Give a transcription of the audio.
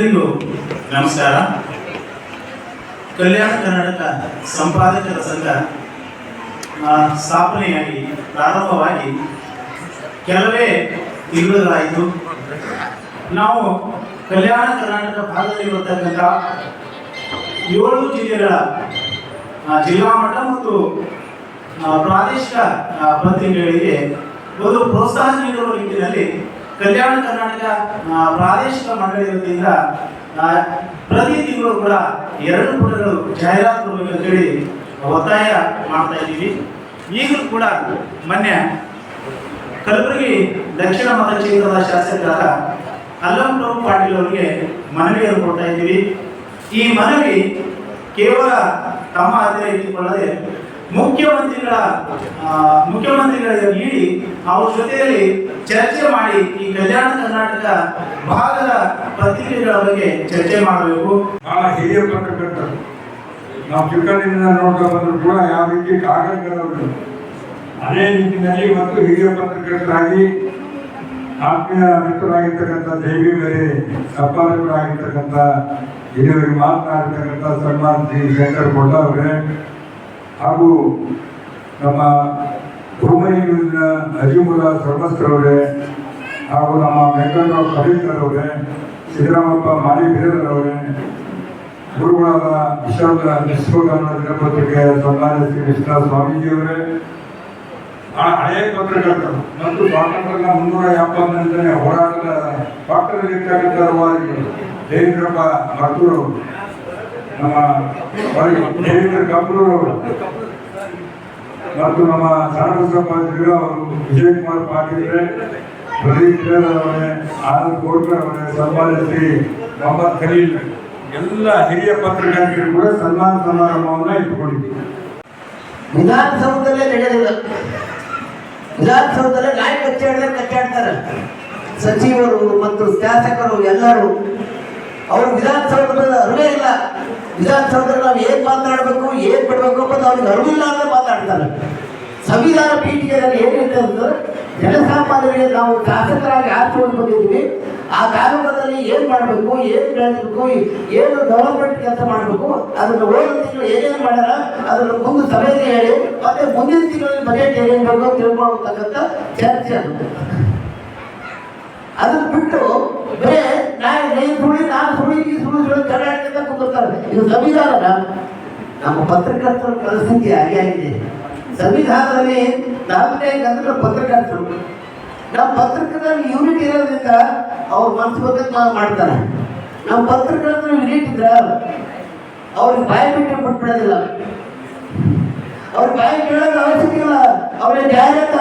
ಎಲ್ಲರಿಗೂ ನಮಸ್ಕಾರ. ಕಲ್ಯಾಣ ಕರ್ನಾಟಕ ಸಂಪಾದಕರ ಸಂಘ ಸ್ಥಾಪನೆಯಾಗಿ ಪ್ರಾರಂಭವಾಗಿ ಕೆಲವೇ ತಿಂಗಳುಗಳಾಯಿತು ನಾವು ಕಲ್ಯಾಣ ಕರ್ನಾಟಕ ಭಾಗದಲ್ಲಿರತಕ್ಕಂಥ ಏಳು ಜಿಲ್ಲೆಗಳ ಜಿಲ್ಲಾ ಮಟ್ಟ ಮತ್ತು ಪ್ರಾದೇಶಿಕ ಪ್ರತಿನಿಧಿಗಳಿಗೆ ಒಂದು ಪ್ರೋತ್ಸಾಹ ನೀಡುವ ನಿಟ್ಟಿನಲ್ಲಿ ಕಲ್ಯಾಣ ಕರ್ನಾಟಕ ಪ್ರಾದೇಶಿಕ ಮಂಡಳಿ ವತಿಯಿಂದ ಪ್ರತಿ ತಿಂಗಳು ಕೂಡ ಎರಡು ಪುಟಗಳು ಜಾಹೀರಾತು ಕೊಡಬೇಕು ಅಂತೇಳಿ ಒತ್ತಾಯ ಮಾಡ್ತಾ ಇದ್ದೀವಿ. ಈಗಲೂ ಕೂಡ ಮೊನ್ನೆ ಕಲಬುರಗಿ ದಕ್ಷಿಣ ಮತಕ್ಷೇತ್ರದ ಶಾಸಕರಾದ ಅಲ್ಲಂ ಪ್ರಭು ಪಾಟೀಲ್ ಅವರಿಗೆ ಮನವಿಯನ್ನು ಕೊಡ್ತಾ ಇದ್ದೀವಿ. ಈ ಮನವಿ ಕೇವಲ ತಮ್ಮ ಹತ್ತಿರ ಇಟ್ಟುಕೊಳ್ಳದೆ ಮುಖ್ಯಮಂತ್ರಿಗಳ ಮುಖ್ಯಮಂತ್ರಿಗಳ ನೀಡಿ ಅವ್ರ ಜೊತೆಯಲ್ಲಿ ಚರ್ಚೆ ಮಾಡಿ ಈ ಕಲ್ಯಾಣ ಕರ್ನಾಟಕ ಭಾಗದ ಪತ್ರಿಕೆಗಳ ಬಗ್ಗೆ ಚರ್ಚೆ ಮಾಡಬೇಕು. ಬಹಳ ಹಿರಿಯ ಪತ್ರಕರ್ತರು ನಾವು ಚಿಕ್ಕಂದಿನಿಂದ ನೋಡ್ತಾ ಬಂದರೂ ಕೂಡ ಯಾವ ರೀತಿ ಕಾಗದಗಳವರು ಅದೇ ನಿಟ್ಟಿನಲ್ಲಿ ಮತ್ತು ಹಿರಿಯ ಪತ್ರಕರ್ತರಾಗಿ ಆತ್ಮೀಯ ಮಿತ್ರರಾಗಿರ್ತಕ್ಕಂಥ ದೇವಿ ಬೇರೆ ಸಂಪಾದಕರಾಗಿರ್ತಕ್ಕಂಥ ಹಿರಿಯರಿಗೆ ಮಾತನಾಡಿರ್ತಕ್ಕಂಥ ಸನ್ಮಾನ್ ಶ್ರೀ ಶಂಕರ್ ಕೊಟ್ಟ ಅವರೇ ಹಾಗೂ ನಮ್ಮ ಭೂಮೈಯೂರಿನ ಅಜಿಮುಲ ಸರ್ವಸ್ತ್ರವರೇ ಹಾಗೂ ನಮ್ಮ ವೆಂಕಟರಾವ್ ಕಬೀರ್ಕರ್ ಅವರೇ ಸಿದ್ದರಾಮಪ್ಪ ಮಾಲಿ ಅವರೇ ಗುರುಗಳಾದ ವಿಶ್ವದ ವಿಶ್ವಕರ್ಮ ದಿನಪತ್ರಿಕೆಯ ಸನ್ಮಾನ್ಯ ಶ್ರೀ ಕೃಷ್ಣ ಸ್ವಾಮೀಜಿಯವರೇ ಹಳೆಯ ಪತ್ರಕರ್ತರು ಮತ್ತು ಸ್ವಾತಂತ್ರ್ಯ ಮುನ್ನೂರ ಎಪ್ಪತ್ತನೇ ಹೋರಾಟದ ಪಕ್ಕದಲ್ಲಿರ್ತಕ್ಕಂಥ ಜಯೇಂದ್ರಪ್ಪ ಮತ್ತು ನಮ್ಮ ಮತ್ತು ನಮ್ಮ ಶಾರದಪ್ಪ ಜಿಲ್ಲಾ ಅವರು ವಿಜಯಕುಮಾರ್ ಪಾಟೀಲ್ ಪ್ರದೀಪ್ ಅವರೇ, ಆನಂದ್ ಕೋಟ್ರೆ ಅವರೇ, ಸನ್ಮಾನ್ಯ ಮೊಹಮ್ಮದ್ ಖಲೀಲ್ ಎಲ್ಲ ಹಿರಿಯ ಪತ್ರಕರ್ತರು ಕೂಡ ಸನ್ಮಾನ ಸಮಾರಂಭವನ್ನ ಇಟ್ಟುಕೊಂಡಿದ್ದೀವಿ. ವಿಧಾನಸೌಧದಲ್ಲೇ ನಡೆಯೋದಿಲ್ಲ ವಿಧಾನಸೌಧದಲ್ಲೇ ನಾಯಿ ಕಚ್ಚಾಡಿದ್ರೆ ಕಚ್ಚಾಡ್ತಾರೆ. ಸಚಿವರು ಮತ್ತು ಶಾಸಕರು ಎಲ್ಲರೂ, ಅವರು ವಿಧಾನಸೌಧದ ಅರಿವೇ ಇಲ್ಲ. ವಿಧಾನಸೌಧದಲ್ಲಿ ನಾವು ಏನ್ ಮಾತಾಡಬೇಕು, ಏನ್ ಬಿಡಬೇಕು ಅಂತ ಅವ್ರಿಗೆ ಅರಿವಿಲ್ಲ ಅಂತ ಮಾತಾಡ್ತಾರೆ. ಸಂವಿಧಾನ ಪೀಠಿಕೆಯಲ್ಲಿ ಏನಿದೆ ಅಂದ್ರೆ, ಜನಸಾಮಾನ್ಯರಿಗೆ ನಾವು ಶಾಸಕರಾಗಿ ಆರಿಸಿಕೊಂಡು ಬಂದಿದ್ವಿ ಆ ಕಾಲದಲ್ಲಿ ಏನು ಮಾಡಬೇಕು, ಏನು ಬೆಳೆದಿರಬೇಕು ಏನು ಡೆವಲಪ್ಮೆಂಟ್ ಕೆಲಸ ಮಾಡಬೇಕು, ಅದನ್ನು ಹೋದ ತಿಂಗಳು ಏನೇನು ಮಾಡ್ಯಾರ, ಅದನ್ನು ಮುಂದೆ ಸಭೆಗೆ ಹೇಳಿ, ಮತ್ತೆ ಮುಂದಿನ ತಿಂಗಳಲ್ಲಿ ಬಜೆಟ್ ಏನೇನು ಬೇಕು ಅಂತ ತಿಳ್ಕೊಳ್ತಕ್ಕಂಥ ಚರ್ಚೆ ಅದು. ಅದನ್ನು ಬಿಟ್ಟು ಬರೇ ನಾನು ನೀನು ಸುಳಿ ನಾನು ಸುಳಿ ಸುಳಿ ಸುಳಿ ಕರ್ನಾಟಕದ ಇದು ಸಂವಿಧಾನ ನಮ್ಮ ಪತ್ರಕರ್ತರ ಪರಿಸ್ಥಿತಿ ಹಾಗೆ ಆಗಿದೆ. ಸಂವಿಧಾನದಲ್ಲಿ ನಾಲ್ಕನೇ ಗಂಟೆ ಪತ್ರಕರ್ತರು. ನಮ್ಮ ಪತ್ರಕರ್ತರಲ್ಲಿ ಯೂನಿಟ್ ಇರೋದ್ರಿಂದ ಅವ್ರ ಮನಸ್ಸು ಬಂದಂಗೆ ನಾವು ಮಾಡ್ತಾರೆ. ನಮ್ಮ ಪತ್ರಕರ್ತರು ಯೂನಿಟ್ ಇದ್ರ ಅವ್ರಿಗೆ ಬಾಯಿ ಬಿಟ್ಟು ಬಿಟ್ಬಿಡೋದಿಲ್ಲ. ಅವ್ರಿಗೆ ಬಾಯಿ ಕೇಳೋದು ಅವಶ್ಯಕ ಇಲ್ಲ. ಅವ್ರಿಗೆ ಜಾಹೀರಾತು